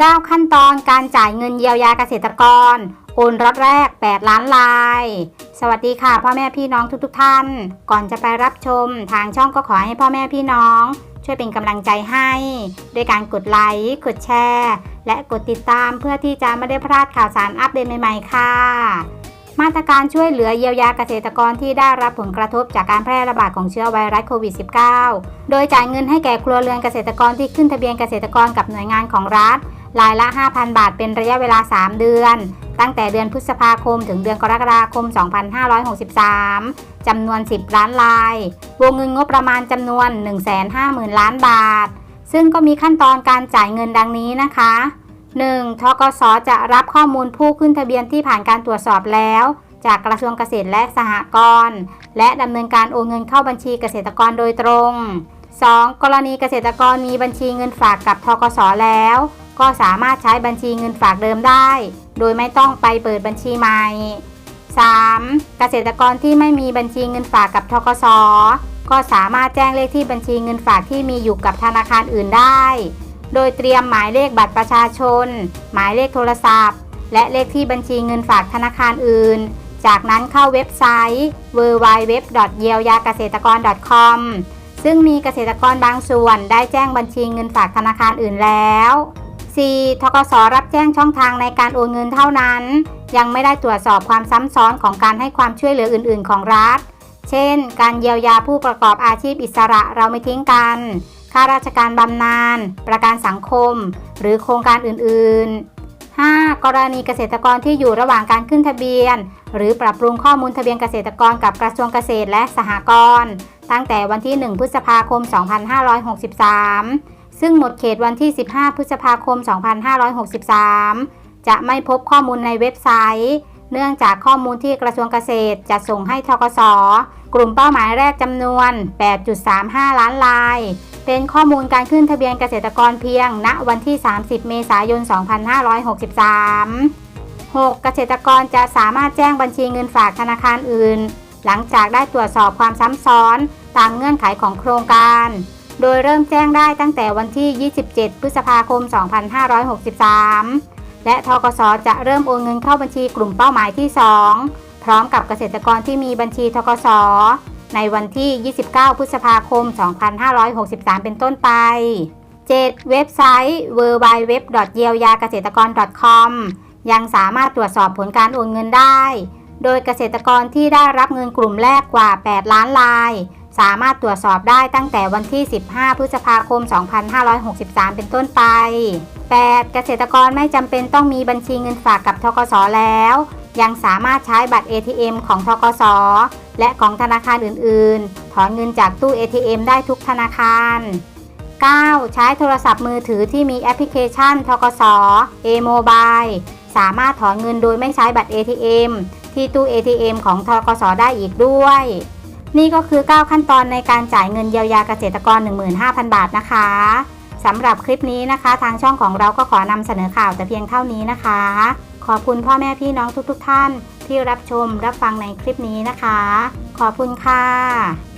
9 ขั้นตอนการจ่ายเงินเยียวยาเกษตรกร โอนรถแรก 8 ล้านลาย สวัสดีค่ะพ่อแม่พี่น้องทุกๆทท่าน ก่อนจะไปรับชม ทางช่องก็ขอให้พ่อแม่พี่น้อง ช่วยเป็นกำลังใจให้ด้วยการกดไลค์ กดแชร์ และกดติดตามเพื่อที่จะไม่ได้พลาดข่าวสารอัปเดตใหม่ๆค่ะ มาตรการช่วยเหลือเยียวยาเกษตรกรที่ได้รับผลกระทบจากการแพร่ระบาดของเชื้อไวรัสโควิด -19 โดยจ่ายเงินให้แก่ครัวเรือนเกษตรกรที่ขึ้นทะเบียนเกษตรกรกับหน่วยงานของรัฐ รายละ 5,000 บาทเป็นระยะเวลา 3 เดือน ตั้งแต่เดือนพฤษภาคมถึงเดือนกรกฎาคม 2563 จำนวน 10 ล้านลาย วงเงินงบประมาณจำนวน 150,000 ล้านบาท ซึ่งก็มีขั้นตอนการจ่ายเงินดังนี้นะคะ 1. ทกสจะรับข้อมูลผู้ขึ้นทะเบียนที่ผ่านการตรวจสอบแล้ว จากกระทรวงเกษตรและสหกรณ์และดำเนินการโอนเงินเข้าบัญชีเกษตรกรโดยตรง 2. กรณีเกษตรกรมีบัญชีเงินฝากกับทกสแล้ว ก็สามารถใช้บัญชีเงินฝากเดิมได้ โดยไม่ต้องไปเปิดบัญชีใหม่ 3. เกษตรกรที่ไม่มีบัญชีเงินฝากกับทกสก็สามารถแจ้งเลขที่บัญชีเงินฝากที่มีอยู่กับธนาคารอื่นได้ โดยเตรียมหมายเลขบัตรประชาชน หมายเลขโทรศัพท์ และเลขที่บัญชีเงินฝากธนาคารอื่น จากนั้นเข้าเว็บไซต์ www. เยียวยาเกษตรกร .com ซึ่งมีเกษตรกรบางส่วนได้แจ้งบัญชีเงินฝากธนาคารอื่นแล้ว 4. ทกสรับแจ้งช่องทางในการโอนเงินเท่านั้น ยังไม่ได้ตรวจสอบความซ้ำซ้อนของการให้ความช่วยเหลืออื่น ๆ ของรัฐ เช่น การเยียวยาผู้ประกอบอาชีพอิสระเราไม่ทิ้งกัน ข้าราชการบำนาญ ประกันสังคม หรือโครงการอื่น ๆ 5. กรณีเกษตรกรที่อยู่ระหว่างการขึ้นทะเบียน หรือปรับปรุงข้อมูลทะเบียนเกษตรกรกับกระทรวงเกษตรและสหกรณ์ตั้งแต่วันที่ 1 พฤษภาคม 2563 ซึ่งหมดเขตวันที่ 15 พฤษภาคม 2563 จะไม่พบข้อมูลในเว็บไซต์ เนื่องจากข้อมูลที่กระทรวงเกษตรจะส่งให้ทกสกลุ่มเป้าหมายแรกจำนวน 8.35 ล้านลาย เป็นข้อมูลการขึ้นทะเบียนเกษตรกรเพียง ณ วันที่ 30 เมษายน 2563 6. เกษตรกรจะสามารถแจ้งบัญชีเงินฝากธนาคารอื่น หลังจากได้ตรวจสอบความซ้ำซ้อน ตามเงื่อนไขของโครงการ โดยเริ่มแจ้งได้ตั้งแต่วันที่ 27 พฤษภาคม 2563 และทกสจะเริ่มโอนเงินเข้าบัญชีกลุ่มเป้าหมายที่ 2 พร้อมกับเกษตรกรที่มีบัญชีทกสในวันที่ 29 พฤษภาคม 2563 เป็นต้นไป 7. เว็บไซต์ www. เยียวยาเกษตรกร .com ยังสามารถตรวจสอบผลการโอนเงินได้ โดยเกษตรกรที่ได้รับเงินกลุ่มแรกกว่า 8 ล้านลาย สามารถตรวจสอบได้ตั้งแต่วันที่ 15 พฤษภาคม 2563 เป็นต้นไป 8. เกษตรกรไม่จำเป็นต้องมีบัญชีเงินฝากกับทกสแล้ว ยังสามารถใช้บัตร ATM ของทกสและของธนาคารอื่น ๆ ถอนเงินจากตู้ ATM ได้ทุกธนาคาร 9. ใช้โทรศัพท์มือถือที่มีแอปพลิเคชันทกส A-Mobile สามารถถอนเงินโดยไม่ใช้บัตร ATM ที่ตู้ ATM ของทกสได้อีกด้วย นี่ก็คือ 9 ขั้นตอนในการจ่ายเงินเยียวยาเกษตรกร 15,000 บาทนะคะสำหรับคลิปนี้นะคะ ทางช่องของเราก็ขอนำเสนอข่าวแต่เพียงเท่านี้นะคะ ขอบคุณพ่อแม่พี่น้องทุกๆทท่าน ที่รับชมรับฟังในคลิปนี้นะคะ ขอบคุณค่ะ